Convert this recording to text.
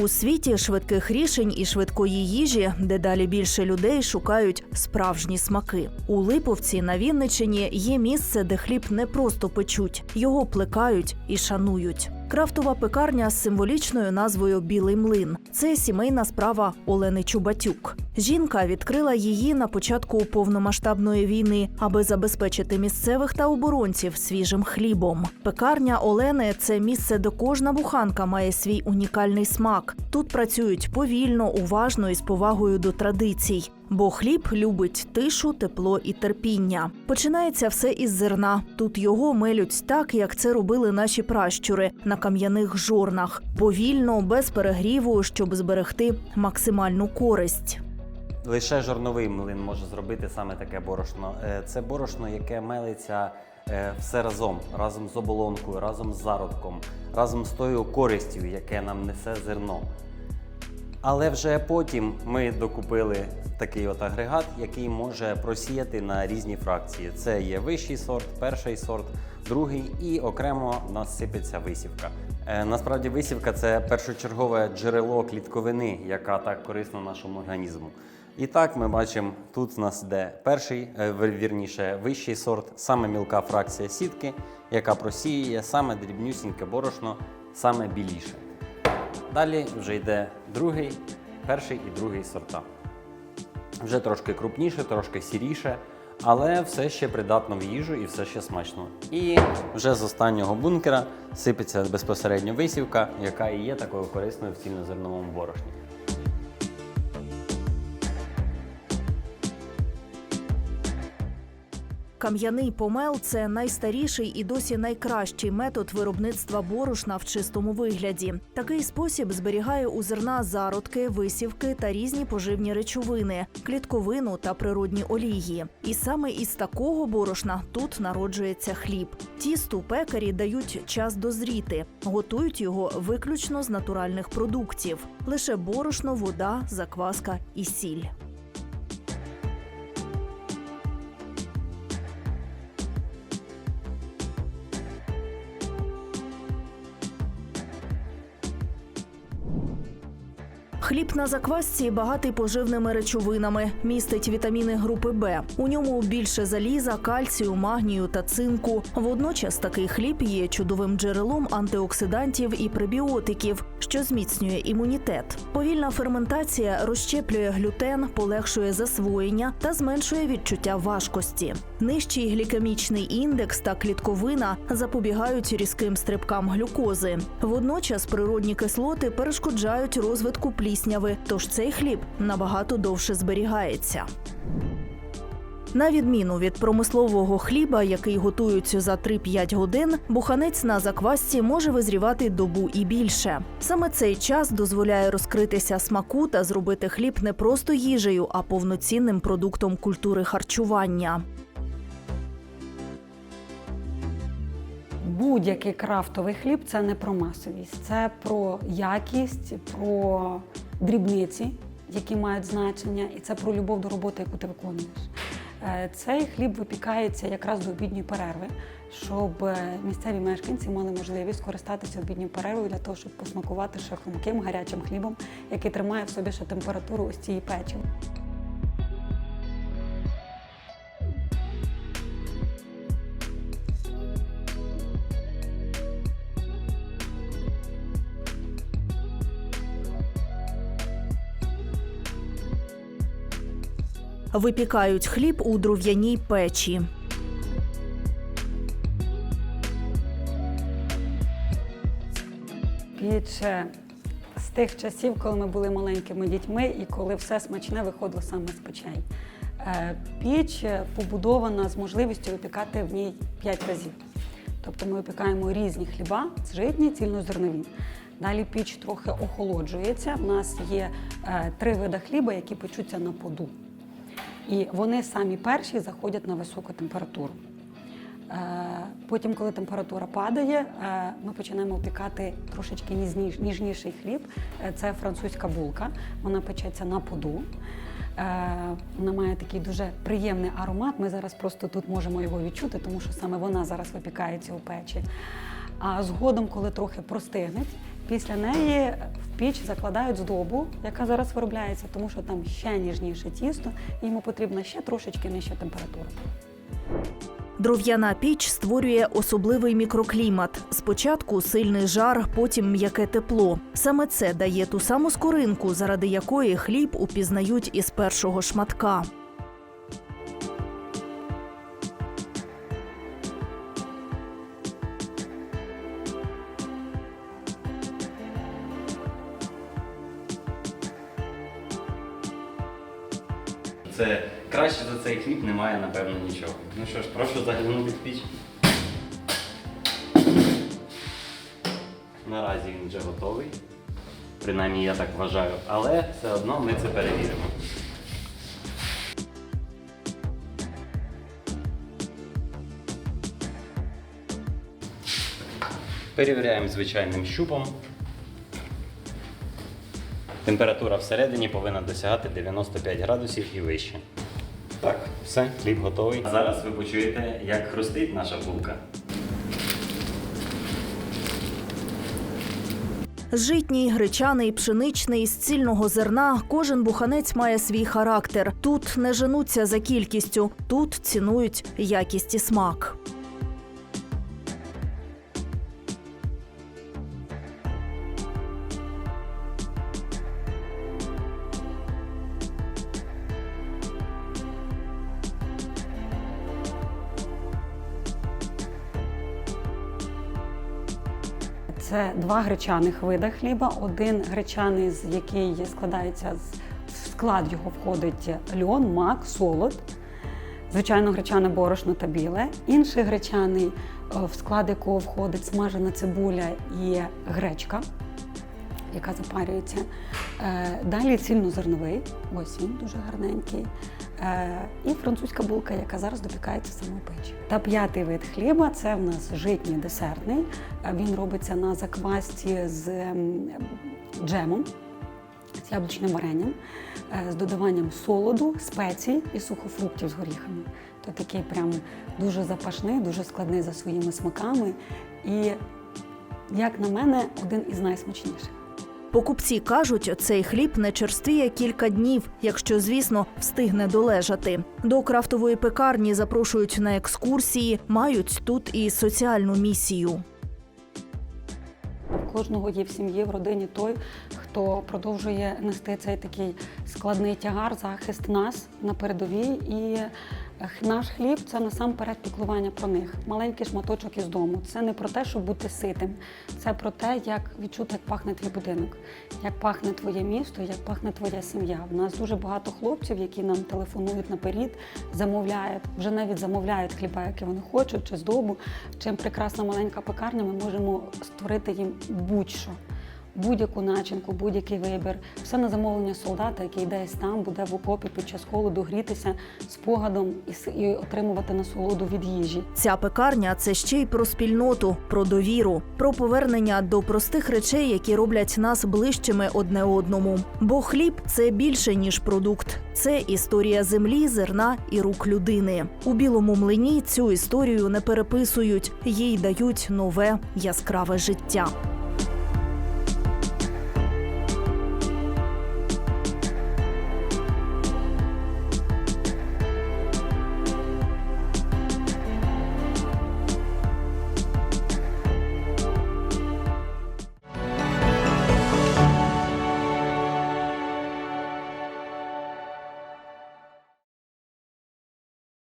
У світі швидких рішень і швидкої їжі дедалі більше людей шукають справжні смаки. У Липовці на Вінничині є місце, де хліб не просто печуть, його плекають і шанують. Крафтова пекарня з символічною назвою Білий млин. Це сімейна справа Олени Чубатюк. Жінка відкрила її на початку повномасштабної війни, аби забезпечити місцевих та оборонців свіжим хлібом. Пекарня Олени це місце, де кожна буханка має свій унікальний смак. Тут працюють повільно, уважно і з повагою до традицій. Бо хліб любить тишу, тепло і терпіння. Починається все із зерна. Тут його мелють так, як це робили наші пращури на кам'яних жорнах, повільно, без перегріву, щоб зберегти максимальну користь. Лише жорновий млин може зробити саме таке борошно. Е, Це борошно, яке мелиться е, все разом, разом з оболонкою, разом з зародком, разом з тою користю, яке нам несе зерно. Але вже потім ми докупили такий от агрегат, який може просіяти на різні фракції. Це є вищий сорт, перший сорт, другий і окремо в нас сипеться висівка. Е, Насправді висівка це першочергове джерело клітковини, яка так корисна нашому організму. І так ми бачимо, тут у нас йде перший, е, вірніше, вищий сорт, саме мілка фракція сітки, яка просіює саме дрібнюсіньке борошно, саме біліше. Далі вже йде другий, перший і другий сорта. Вже трошки крупніше, трошки сіріше, але все ще придатно в їжу і все ще смачно. І вже з останнього бункера сипеться безпосередньо висівка, яка і є такою корисною в цільнозерновому борошні. Кам'яний помел це найстаріший і досі найкращий метод виробництва борошна в чистому вигляді. Такий спосіб зберігає у зерна зародки, висівки та різні поживні речовини, клітковину та природні олії. І саме із такого борошна тут народжується хліб. Тісту пекарі дають час дозріти, готують його виключно з натуральних продуктів: лише борошно, вода, закваска і сіль. Хліб на заквасці багатий поживними речовинами, містить вітаміни групи Б. У ньому більше заліза, кальцію, магнію та цинку. Водночас такий хліб є чудовим джерелом антиоксидантів і пребіотиків, що зміцнює імунітет. Повільна ферментація розщеплює глютен, полегшує засвоєння та зменшує відчуття важкості. Нижчий глікемічний індекс та клітковина запобігають різким стрибкам глюкози. Водночас природні кислоти перешкоджають розвитку плісняви, тож цей хліб набагато довше зберігається. На відміну від промислового хліба, який готують за 3-5 годин, буханець на заквасці може визрівати добу і більше. Саме цей час дозволяє розкритися смаку та зробити хліб не просто їжею, а повноцінним продуктом культури харчування. Будь-який крафтовий хліб це не про масовість, це про якість, про дрібниці, які мають значення, і це про любов до роботи, яку ти виконуєш. Е, Цей хліб випікається якраз до обідньої перерви, щоб е, місцеві мешканці мали можливість користатися обідньою перервою для того, щоб посмакувати ще хрумким гарячим хлібом, який тримає в собі ще температуру ось цієї печі. Випікають хліб у дров'яній печі. Піч е, з тих часів, коли ми були маленькими дітьми і коли все смачне виходило саме з печей. Е, Піч побудована з можливістю випікати в ній 5 разів. Тобто ми випікаємо різні хліба, житні, цільнозернові. Далі піч трохи охолоджується. У нас є е, три види хліба, які печуться на поду. І вони самі перші заходять на високу температуру. Е, Потім, коли температура падає, е, ми починаємо випікати трошечки ніжніший хліб. Е, Це французька булка. Вона печеться на поду. Вона має такий дуже приємний аромат. Ми зараз просто тут можемо його відчути, тому що саме вона зараз випікається у печі. А згодом, коли трохи простигне Після неї в піч закладають здобу, яка зараз виробляється, тому що там ще ніжніше тісто, і йому потрібна ще трошечки нижча температура. Дров'яна піч створює особливий мікроклімат. Спочатку сильний жар, потім м'яке тепло. Саме це дає ту саму скоринку, заради якої хліб упізнають із першого шматка. Це краще за цей хліб немає, напевно, нічого. Ну що ж, прошу заглянути в піч. Наразі він вже готовий. Принаймні я так вважаю, але все одно ми це перевіримо. Перевіряємо звичайним щупом. Температура всередині повинна досягати 95 градусів і вище. Так, все, хліб готовий. А зараз ви почуєте, як хрустить наша булка. Житній, гречаний, пшеничний, з цільного зерна кожен буханець має свій характер. Тут не женуться за кількістю, тут цінують якість і смак. Це два гречаних вида хліба. Один гречаний, з який складається в склад його входить льон, мак, солод. Звичайно, гречане борошно та біле. Інший гречаний, е, в склад якого входить смажена цибуля і гречка, яка запарюється. Е, Далі цільнозерновий, ось він дуже гарненький. Е, І французька булка, яка зараз допікається в печі. Та п'ятий вид хліба це в нас житній десертний. Е, Він робиться на заквасті з ем, джемом, з яблучним варенням, е, з додаванням солоду, спецій і сухофруктів з горіхами. То такий прям дуже запашний, дуже складний за своїми смаками. І, як на мене, один із найсмачніших. Покупці кажуть, цей хліб не черствіє кілька днів, якщо, звісно, встигне долежати. До крафтової пекарні запрошують на екскурсії, мають тут і соціальну місію. Кожного є в сім'ї, в родині той, хто продовжує нести цей такий складний тягар, захист нас на передовій. І наш хліб це насамперед піклування про них. Маленький шматочок із дому. Це не про те, щоб бути ситим, це про те, як відчути, як пахне твій будинок, як пахне твоє місто, як пахне твоя сім'я. У нас дуже багато хлопців, які нам телефонують наперед, замовляють, вже навіть замовляють хліба, які вони хочуть, чи здобу. Чим прекрасна маленька пекарня, ми можемо створити їм будь-що. Будь-яку начинку, будь-який вибір, все на замовлення солдата, який десь там буде в окопі під час холоду грітися спогадом і, і отримувати насолоду від їжі. Ця пекарня це ще й про спільноту, про довіру, про повернення до простих речей, які роблять нас ближчими одне одному. Бо хліб це більше ніж продукт, це історія землі, зерна і рук людини. У білому млині цю історію не переписують, їй дають нове яскраве життя.